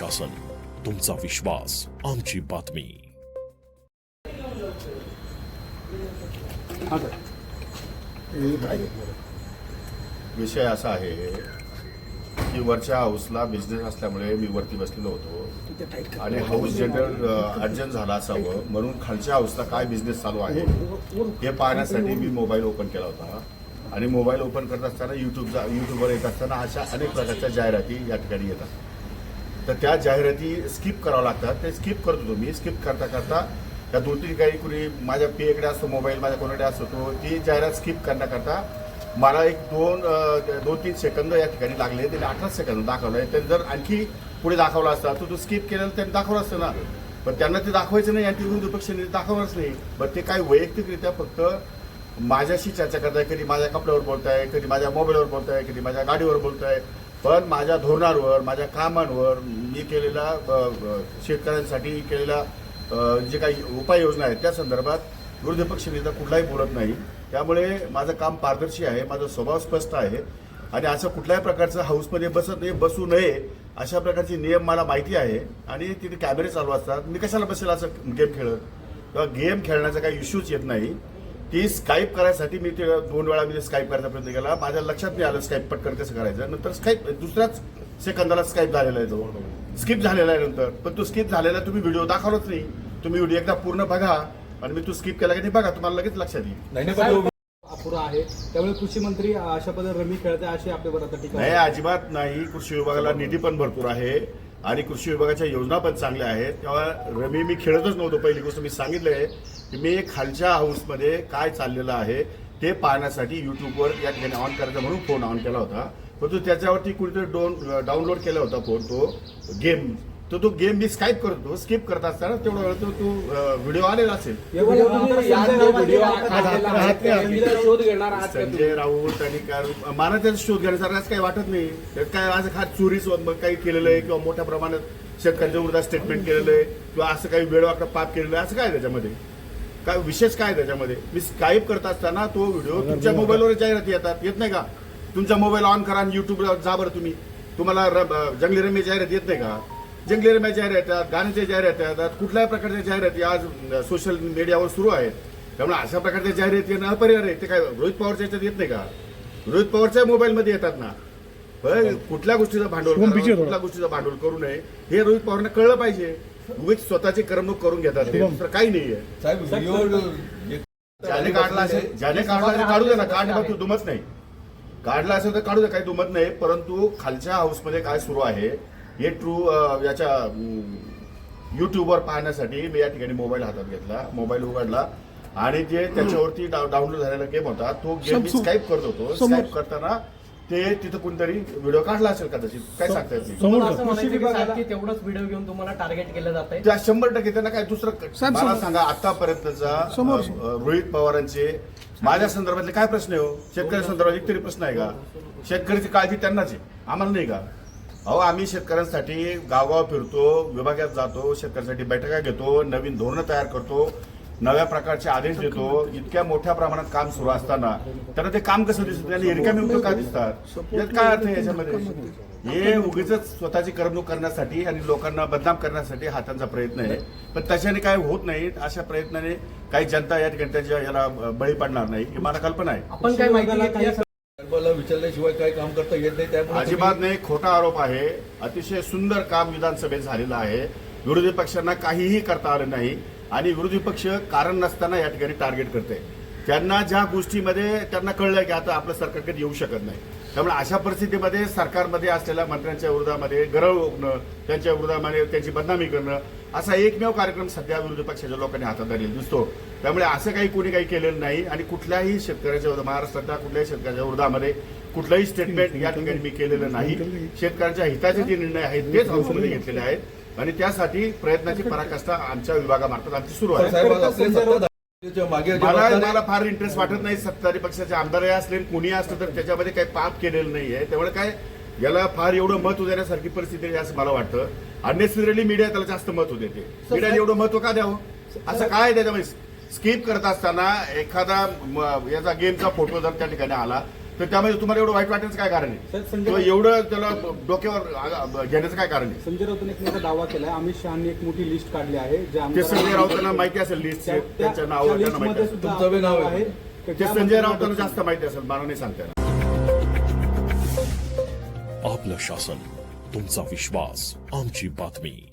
आमचा विश्वास आमची बातमी विषय असा आहे की वरच्या हाऊसला बिझनेस असल्यामुळे मी वरती बसलेलो होतो. आणि हाऊस जनरल अर्जंट झाला असावं म्हणून खालच्या हाऊसला काय बिझनेस चालू आहे हे पाहण्यासाठी मी मोबाईल ओपन केला होता. आणि मोबाईल ओपन करत असताना युट्यूबचा युट्यूबवर येत असताना अशा अनेक प्रकारच्या जाहिराती या ठिकाणी येतात. तर त्या जाहिराती स्किप कराव्या लागतात. ते स्किप करत होतो मी स्किप करता करता त्या दोन तीन काही कुणी माझ्या पेकडे असतो मोबाईल माझ्या कोणाकडे असतो तो ती जाहिरात स्किप करण्याकरता मला एक दोन दोन तीन सेकंद या ठिकाणी लागले. त्याने अठरा सेकंद दाखवलं आहे. त्यांनी जर आणखी पुढे दाखवला असता तर तो स्किप केलेला त्यांनी दाखवलं असतं ना. पण त्यांना ते दाखवायचं नाही आणि विरोधी पक्षाने दाखवणारच नाही. पण ते काय वैयक्तिकरित्या फक्त माझ्याशी चर्चा करताय कधी माझ्या कपड्यावर बोलताय कधी माझ्या मोबाईलवर बोलताय कधी माझ्या गाडीवर बोलताय. पण माझ्या धोरणांवर माझ्या कामांवर मी केलेला शेतकऱ्यांसाठी केलेला जे काही उपाययोजना आहेत त्या संदर्भात विरोधी पक्ष नेता कुठलाही बोलत नाही. त्यामुळे माझं काम पारदर्शी आहे माझा स्वभाव स्पष्ट आहे. आणि असं कुठल्याही प्रकारचं हाऊसमध्ये बसत नाही बसू नये अशा प्रकारचे नियम मला माहिती आहे. आणि तिथे कॅमेरे चालू असतात. मी कशाला बसेल असं गेम खेळत? किंवा गेम खेळण्याचा काही इश्यूच येत नाही. ती स्काईप करायसाठी मी ते दोन वेळा मी स्काईप करायचा प्रयत्न केला. माझ्या लक्षात नाही आलं स्काईप पटकन कसं करायचं. नंतर स्काईप दुसऱ्याच सेकंदाला स्काईप झालेला आहे तो. स्किप झालेला आहे नंतर. पण तो स्किप झालेला तुम्ही व्हिडिओ दाखवलाच नाही. तुम्ही व्हिडिओ एकदा पूर्ण बघा आणि मी तो स्किप केला की नाही बघा तुम्हाला लगेच लक्षात येईल. नाही नाही, पण तो अपुरा आहे. त्यामुळे कृषी मंत्री अशा पद्धतीने रमी खेळते अशी आपल्यावर आता टीका नाही. अजिबात नाही. कृषी विभागाला निधी पण भरपूर आहे. आणि कृषी विभागाच्या योजना पण चांगल्या आहेत. तेव्हा रमी मी खेळतच नव्हतो. पहिली गोष्ट मी सांगितलंय की मी खालच्या हाऊसमध्ये काय चाललेलं आहे ते पाहण्यासाठी यूट्यूबवर या ठिकाणी ऑन करायचा म्हणून फोन ऑन केला होता. परंतु त्याच्यावरती कुठेतरी डोन डाउनलोड केला होता फोन तो. गेम तर तो गेम मी स्काईप करतो स्किप करत असताना तेवढा वेळ तो तो व्हिडिओ आलेला असेल? संजय राऊत आणि काय- मला त्याचा शोध घेण्यासारखं असं काही वाटत नाही. त्यात काय आज हा चोरी मग काही केलेलं आहे किंवा मोठ्या प्रमाणात शेतकऱ्यांच्या विरोधात स्टेटमेंट केलेलं आहे किंवा असं काही वेळवाकडं पाप केलेलं आहे असं काय त्याच्यामध्ये? काय विशेष काय त्याच्यामध्ये? मी स्काईप करत असताना तो व्हिडिओ तुमच्या मोबाईलवर जाहिराती येतात. येत नाही का? तुमचा मोबाईल ऑन करा आणि युट्यूबला जा बरं तुम्ही. तुम्हाला जंगली रमी जाहिरात येत नाही का? जंगली रम्या जाहिरात येतात गाण्याच्या जाहिराती येतात कुठल्याही प्रकारच्या जाहिराती आज सोशल मीडियावर सुरू आहेत. त्यामुळे अशा प्रकारच्या जाहिराती येणं अपरिहार्य आहे ते काय रोहित पवारच्या याच्यात येत नाही का? रोहित पवारच्या मोबाईलमध्ये येतात ना. पण कुठल्या गोष्टीचं भांडवल कुठल्या गोष्टीचं भांडवल करू नये हे रोहित पवारांना कळलं पाहिजे. उगीच स्वतःची करमणूक करून घेतात ते. दुसरं काही नाहीये. ज्याने काढला असेल ज्याने काढला असेल काढू दे ना काढण्यात तू दुमत नाही. काढला असेल तर काढू दे काही दुमत नाही परंतु खालच्या हाऊसमध्ये काय सुरू आहे हे ट्रू याच्या युट्यूबवर पाहण्यासाठी मी या ठिकाणी मोबाईल हातात घेतला मोबाईल उघडला. आणि जे त्याच्यावरती डाउनलोड झालेला गेम होता तो गेम मी स्काईप करत होतो. स्काईप करताना ते तिथं कोणतरी व्हिडिओ काढला असेल कदाचित. काय सांगता येत तेवढंच व्हिडिओ घेऊन तुम्हाला टार्गेट केलं जात त्या शंभर टक्के त्यांना काय दुसरं मला सांगा आतापर्यंतचा रोहित पवारांचे माझ्या संदर्भातले काय प्रश्न आहे हो? शेतकरी संदर्भात एक तरी प्रश्न आहे का? शेतकऱ्याची काळजी त्यांनाच आहे. आम्हाला नाही का? अहो आम्ही शेतकऱ्यांसाठी गावगाव फिरतो विभागात जातो शेतकऱ्यांसाठी बैठका घेतो नवीन धोरणं तयार करतो नव्या प्रकारचे आदेश देतो इतक्या मोठ्या प्रमाणात काम सुरू असताना त्यांना ते काम कसं दिसतं? त्यांनी रिकामी का दिसतात? यात काय अर्थ आहे याच्यामध्ये? हे उगीच स्वतःची करमणूक करण्यासाठी आणि लोकांना बदनाम करण्यासाठी हा त्यांचा प्रयत्न आहे. पण तशाने काय होत नाही अशा प्रयत्नाने काही जनता या ठिकाणी त्याच्या याला बळी पडणार नाही ही मला कल्पना आहे. आपण काय माहिती विभागाला विचारल्याशिवाय काय काम करता येत नाही त्यामुळे अजिबात नाही खोटा आरोप आहे. अतिशय सुंदर काम विधानसभेत झालेलं आहे. विरोधी पक्षांना काहीही करता आलं नाही आणि विरोधी पक्ष कारण नसताना या ठिकाणी टार्गेट करते त्यांना ज्या गोष्टीमध्ये त्यांना कळलं की आता आपलं सरकारकडे येऊ शकत नाही. त्यामुळे अशा परिस्थितीमध्ये सरकारमध्ये असलेल्या मंत्र्यांच्या विरोधामध्ये गरळ ओकणं त्यांच्या विरोधामध्ये त्यांची बदनामी करणं असा एकमेव कार्यक्रम सध्या विरोधी पक्षाच्या लोकांनी हातात धरलेला दिसतो. त्यामुळे असं काही कोणी काही केलेलं नाही आणि कुठल्याही शेतकऱ्याच्या विरोधात महाराष्ट्रातल्या कुठल्याही शेतकऱ्याच्या विरोधामध्ये कुठलंही स्टेटमेंट या ठिकाणी मी केलेलं नाही. शेतकऱ्यांच्या हिताचे जे निर्णय आहेत तेच हाऊसमध्ये घेतलेले आहेत. आणि त्यासाठी प्रयत्नाची पराकाष्ठा आमच्या विभागामार्फत आमची सुरू आहे. मागे मला फार इंटरेस्ट वाटत नाही सत्ताधारी पक्षाचे. आमदारही असले कुणी असलं तर त्याच्यामध्ये काही पाप केलेलं नाहीये. त्यामुळे काय याला फार एवढं महत्त्व देण्यासारखी परिस्थिती आहे असं मला वाटतं. अननेसेसरली मीडिया त्याला जास्त महत्त्व देते. मीडियाने एवढं महत्त्व का द्यावं? असं काय त्याच्यामध्ये? स्किप करत असताना एखादा याचा गेमचा फोटो जर त्या ठिकाणी आला तर त्यामध्ये तुम्हाला एवढं वाईट वाटण्याचं काय कारण आहे? किंवा एवढं त्याला डोक्यावर घेण्याचं काय कारण आहे? संजय राऊतांनी एक मोठा दावा केलाय. अमित शहानी एक मोठी लिस्ट काढली आहे जे ते संजय राऊतांना माहिती असेल लिस्ट त्या- त्यांच्या त्या नावावर त्यांना माहिती असेल. तुमचं नाव आहे. आहे ते संजय राऊतांना जास्त माहिती असेल मला नाही सांगता येणार. आपलं शासन तुमचा विश्वास आमची बातमी.